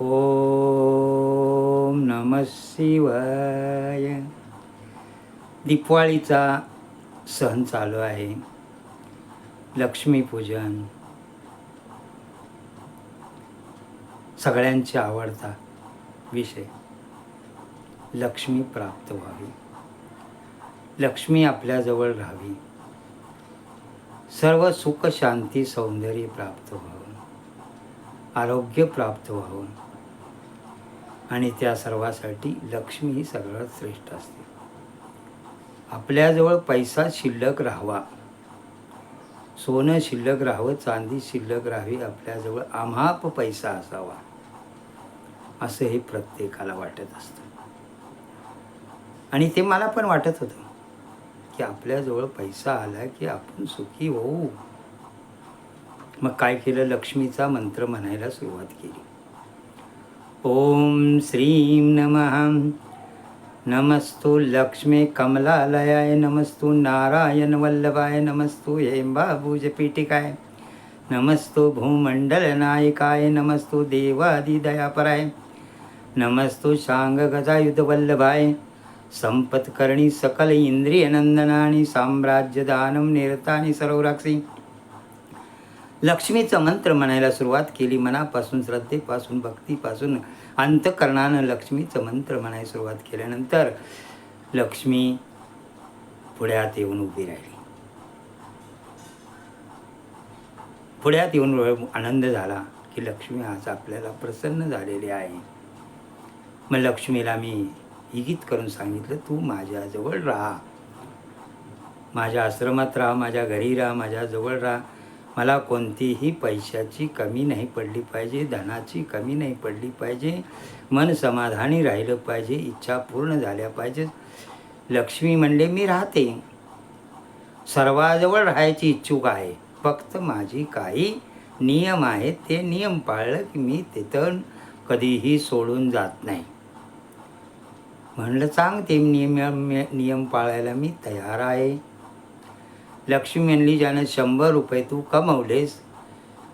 ओम नम शिवाय. दिपवाळीचा सण चालू आहे. लक्ष्मीपूजन सगळ्यांची आवडता विषय. लक्ष्मी प्राप्त व्हावी. लक्ष्मी आपल्याजवळ राहावी. सर्व सुख शांती सौंदर्य प्राप्त व्हावं. आरोग्य प्राप्त व्हावं. आणि त्या सर्वासाठी लक्ष्मी ही सगळ्यात श्रेष्ठ असते. आपल्याजवळ पैसा शिल्लक राहावा. सोनं शिल्लक राहावं चांदी शिल्लक राहावी आपल्याजवळ आम्हाप पैसा असावा. असं हे प्रत्येकाला वाटत असतं. आणि ते मला पण वाटत होतं की आपल्याजवळ पैसा आला की आपण सुखी होऊ. मग काय केलं? लक्ष्मीचा मंत्र म्हणायला सुरुवात केली. ओम श्रीं नमः। नमस्तु लक्ष्मी कमलालयाय नमस्तु नारायण वल्लभाय नमस्तु हेम्बाभुजपीठिकाय नमस्तु भूमण्डलनायिकाय नमस्तु देवादिदयापराय नमस्तु शाङ्गगजायुधवल्लभाय सम्पत्कर्णी संपत्कर्णी सकल इन्द्रियनन्दनानि साम्राज्यदानं निरतानि सर्वराक्षी लक्ष्मीचं मंत्र म्हणायला सुरुवात केली. मनापासून श्रद्धेपासून भक्तीपासून अंतकरणानं लक्ष्मीचं मंत्र म्हणायला सुरुवात केल्यानंतर लक्ष्मी पुढ्यात येऊन उभी राहिली. पुढ्यात येऊन आनंद झाला की लक्ष्मी आज आपल्याला प्रसन्न झालेली आहे. मग लक्ष्मीला मी इगीत करून सांगितलं तू माझ्याजवळ राहा. माझ्या आश्रमात राहा माझ्या घरी राहा माझ्याजवळ राहा. मला कोणतीही पैशाची कमी नाही पडली पाहिजे धनाची कमी नाही पडली पाहिजे. मन समाधानी राहिलं पाहिजे इच्छा पूर्ण झाल्या पाहिजे लक्ष्मी म्हणले मी राहते. सर्वाजवळ राहायची इच्छुक आहे. फक्त माझी काही नियम आहेत ते नियम पाळलं की मी तिथं कधीही सोडून जात नाही. म्हणलं सांग ते नियम नियम पाळायला मी तयार आहे. लक्ष्मी यांनी ज्यानं शंभर रुपये तू कमवलेस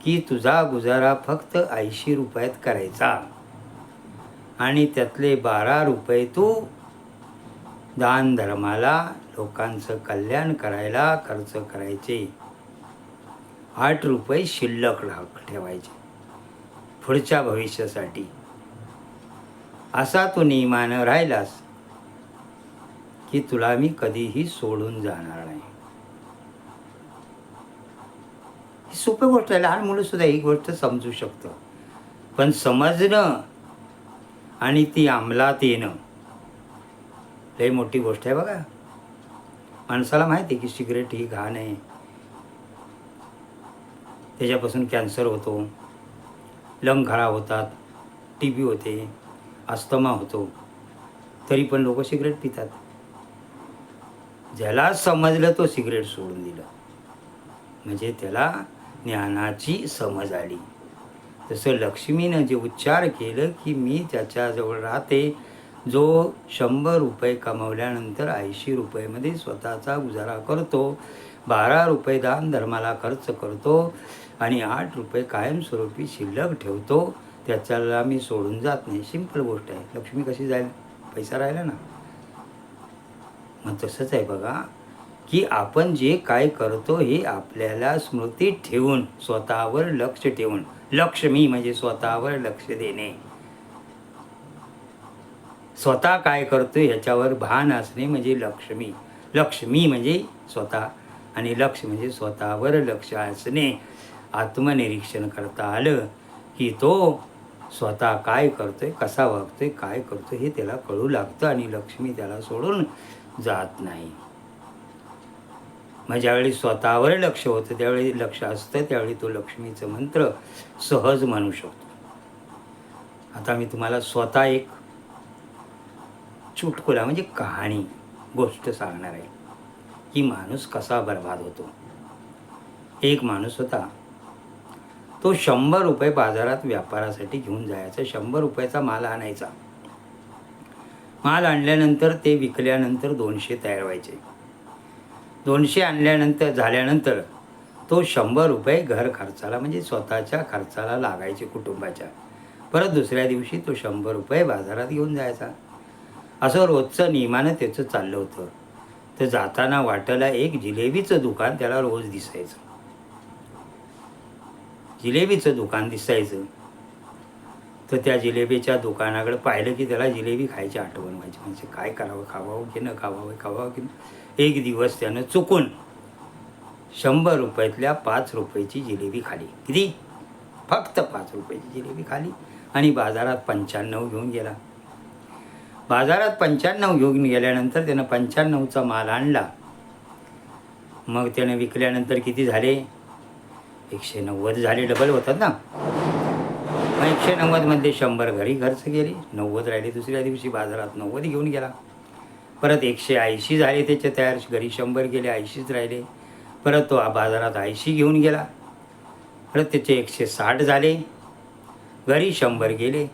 की तुझा गुजारा फक्त ऐंशी रुपयात करायचा. आणि त्यातले बारा रुपये तू दान धर्माला लोकांचं कल्याण करायला खर्च करायचे. आठ रुपये शिल्लक राख ठेवायचे पुढच्या भविष्यासाठी. असा तू नियमानं राहिलास की तुला मी कधीही सोडून जाणार नाही ही सोपी गोष्ट आहे लहान मुलं सुद्धा ही गोष्ट समजू शकतं. पण समजणं आणि ती अंमलात येणं लई मोठी गोष्ट आहे बघा. माणसाला माहिती आहे की सिगरेट ही घाण आहे. त्याच्यापासून कॅन्सर होतो. लंग खराब होतात टी बी होते अस्थमा होतो. तरी पण लोक सिगरेट पितात. ज्याला समजलं तो सिगरेट सोडून दिलं. म्हणजे त्याला ज्ञानाची समज आली. तसं लक्ष्मीनं जे उच्चार केलं की मी त्याच्याजवळ राहते जो शंभर रुपये कमवल्यानंतर ऐंशी रुपयेमध्ये स्वतःचा गुजारा करतो बारा रुपये दान धर्माला खर्च करतो आणि आठ रुपये कायमस्वरूपी शिल्लक ठेवतो त्याच्याला मी सोडून जात नाही. सिंपल गोष्ट आहे. लक्ष्मी कशी जाईल? पैसा राहिला ना. मग तसंच आहे बघा. की आपण जे काय करतो हे आपल्याला स्मृतीत ठेवून स्वतःवर लक्ष ठेवून. लक्ष्मी म्हणजे स्वतःवर लक्ष देणे. स्वतः काय करतो ह्याच्यावर भान असणे म्हणजे लक्ष्मी लक्ष्मी म्हणजे स्वतः आणि लक्ष म्हणजे स्वतःवर लक्ष असणे. आत्मनिरीक्षण करता आलं की तो स्वतः काय करतोय कसा वागतोय काय करतोय हे त्याला कळू लागतं आणि लक्ष्मी त्याला सोडून जात नाही. मग ज्यावेळी स्वतःवर लक्ष होतं त्यावेळी लक्ष असतं त्यावेळी तो लक्ष्मीचं मंत्र सहज म्हणू शकतो. आता मी तुम्हाला स्वतः एक चुटकुला म्हणजे कहाणी गोष्ट सांगणार आहे. की माणूस कसा बर्बाद होतो? एक माणूस होता. तो शंभर रुपये बाजारात व्यापारासाठी घेऊन जायचा. शंभर रुपयाचा माल आणायचा. माल आणल्यानंतर ते विकल्यानंतर दोनशे तयार व्हायचे. दोनशे आणल्यानंतर झाल्यानंतर तो शंभर रुपये घर खर्चाला म्हणजे स्वतःच्या खर्चाला लागायचे कुटुंबाच्या. परत दुसऱ्या दिवशी तो शंभर रुपये बाजारात घेऊन जायचा. असं रोजचं नियमानं त्याचं चाललं होतं. तर जाताना वाटेला एक जिलेबीचं दुकान त्याला रोज दिसायचं. जिलेबीचं दुकान दिसायचं. तर त्या जिलेबीच्या दुकानाकडे पाहिलं की त्याला जिलेबी खायची आठवण व्हायची. म्हणजे काय करावं खावावं की न खावावं खावावं की न एक दिवस त्यानं चुकून शंभर रुपयातल्या पाच रुपयाची जिलेबी खाली किती? फक्त पाच रुपयाची जिलेबी खाली. आणि बाजारात पंच्याण्णव घेऊन गेला. बाजारात पंच्याण्णव घेऊन गेल्यानंतर त्यानं पंच्याण्णवचा माल आणला. मग त्यानं विकल्यानंतर किती झाले? एकशे नव्वद झाले. डबल होतात ना? मग एकशे नव्वदमध्ये शंभर घरी खर्च गेले नव्वद राहिले दुसऱ्या दिवशी बाजारात नव्वद घेऊन गेला. परत एकशे ऐंशी झाले त्याचे तयार घरी शंभर गेले ऐंशीच राहिले. परत तो बाजारात ऐंशी घेऊन गेला. परत त्याचे एकशे साठ झाले. घरी शंभर गेले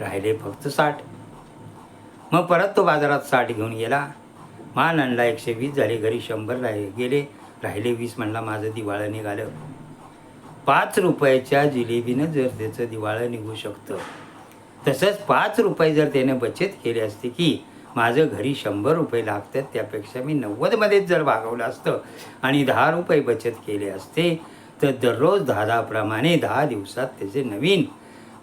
राहिले फक्त साठ. मग परत तो बाजारात साठ घेऊन गेला. मान आणला एकशे वीस झाले घरी शंभर राहिले गेले. राहिले वीस म्हणला माझं दिवाळं निघालं. पाच रुपयाच्या जिलेबीनं जर त्याचं दिवाळं निघू शकतं. तसंच पाच रुपये जर त्याने बचत केली असते की माझं घरी शंभर रुपये लागतात त्यापेक्षा मी नव्वदमध्येच जर भागवलं असतं आणि दहा रुपये बचत केले असते तर दररोज दहा दहाप्रमाणे दहा दिवसात त्याचे नवीन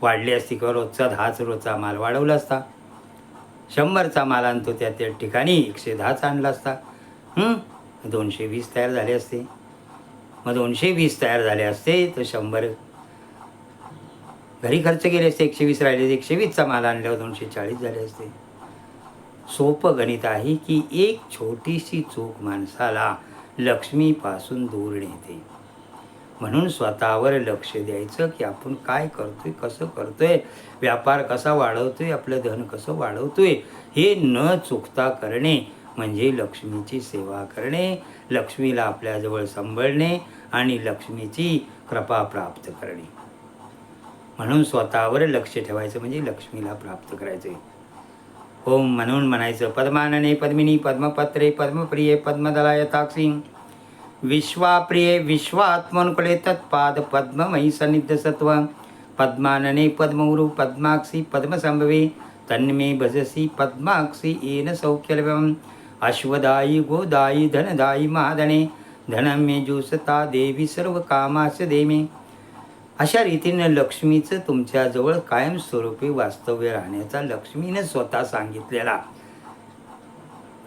वाढले असते किंवा रोजचा दहाच रोजचा माल वाढवला असता. शंभरचा माल आणतो त्या त्या ठिकाणी एकशे दहाचा आणला असता. दोनशे वीस तयार झाले असते. मग दोनशे वीस तयार झाले असते तर शंभर घरी खर्च केले असते एकशे वीस राहिले एकशे वीसचा माल आणल्यावर दोनशे चाळीस झाले असते. सोपं गणित आहे की एक छोटीशी चूक माणसाला लक्ष्मीपासून दूर नेते. म्हणून स्वतःवर लक्ष द्यायचं की आपण काय करतोय कसं करतोय व्यापार कसा वाढवतोय आपलं धन कसं वाढवतोय हे न चुकता करणे म्हणजे लक्ष्मीची सेवा करणे लक्ष्मीला आपल्याजवळ सांभाळणे आणि लक्ष्मीची कृपा प्राप्त करणे. म्हणून स्वतःवर लक्ष ठेवायचं म्हणजे लक्ष्मीला प्राप्त करायचं ओम म्हणून म्हणायचं पद्मानने पद्मिनी पद्मपत्रे पद्मप्रिये पद्मदलाय ताक्षी विश्वाप्रिये विश्वात्मनुकुले तत्पाद पद्ममयी सन्निध सत्व। पद्मानने पद्मौरु पद्माक्षी पद्मसंभवे। तन्मे भजसी पद्माक्षी येन सौख्यलभम अश्वदायी गोदायी धनदायी महाधने धनं मे जुसता देवी सर्व कामास देमे। अशा रीतीनं लक्ष्मीचं तुमच्याजवळ कायमस्वरूपी वास्तव्य राहण्याचा लक्ष्मीनं स्वतः सांगितलेला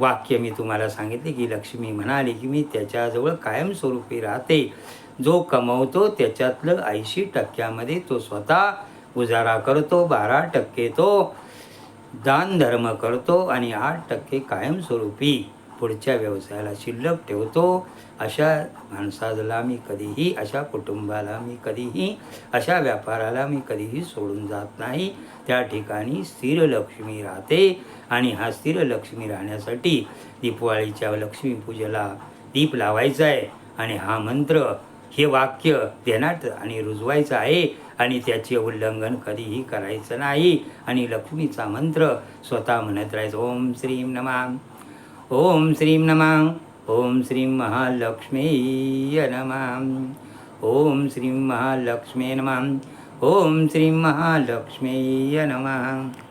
वाक्य मी तुम्हाला सांगितले की लक्ष्मी म्हणाली की मी त्याच्याजवळ कायमस्वरूपी राहते. जो कमवतो त्याच्यातलं ऐंशी टक्क्यामध्ये तो स्वतः उजारा करतो बारा टक्के तो दानधर्म करतो आणि आठ टक्के कायमस्वरूपी पुढच्या व्यवसायाला शिल्लक ठेवतो. अशा माणसाला मी कधीही अशा कुटुंबाला मी कधीही अशा व्यापाराला मी कधीही सोडून जात नाही. त्या ठिकाणी स्थिर लक्ष्मी राहते आणि हा स्थिर लक्ष्मी राहण्यासाठी दीपवाळीच्या लक्ष्मीपूजेला दीप लावायचा आहे. आणि हा मंत्र हे वाक्य देण्यात आणि रुजवायचं आहे आणि त्याचे उल्लंघन कधीही करायचं नाही. आणि लक्ष्मीचा मंत्र स्वतः म्हणत राहायचं ओम श्रीम नमा ॐ श्रीं नमः। ॐ श्रीं महालक्ष्मीय नमः। ॐ श्रीं महालक्ष्मी नमः। ॐ श्रीं महालक्ष्मीय नमः।